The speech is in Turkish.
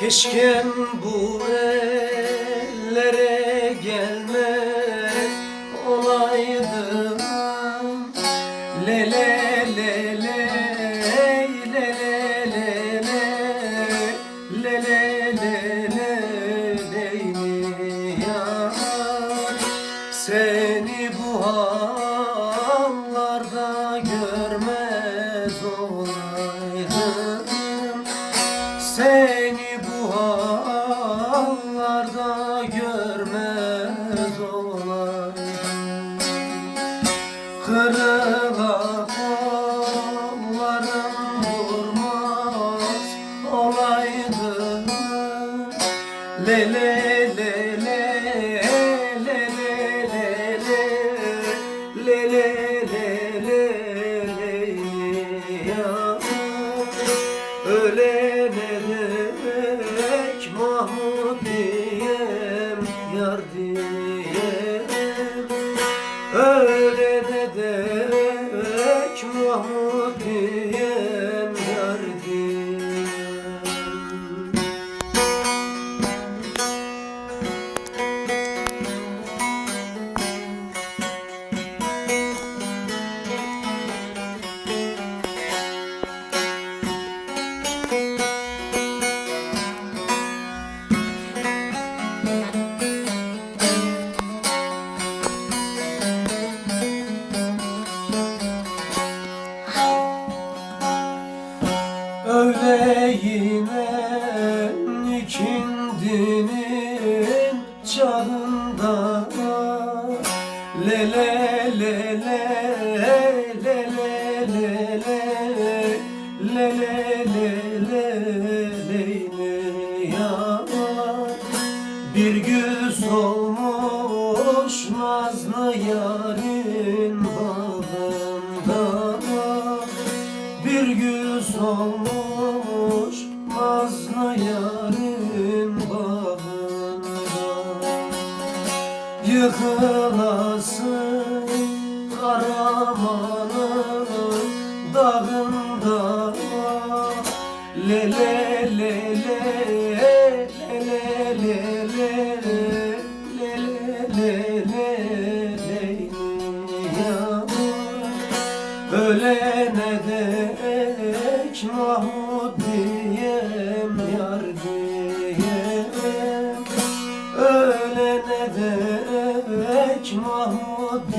Keşkem bu ellere Hallarda görmez olaydım. Seni bu hallarda görmez olaydım. Kırıla kollarım durmaz olaydım Le Ölene dek Mahmut diyem Yar diyem. Ölene dek Mahmut diyem Öveyine ikindinin çağında Lele lele lele lele lele lele lele ya Bir gül solmuş nazlı yarın bağında Bir gül solmuş Yıkılasın karavanın dağında Le le le le le le le le Ölene dek Mahmud diyem yar diyem Ölene dek محمود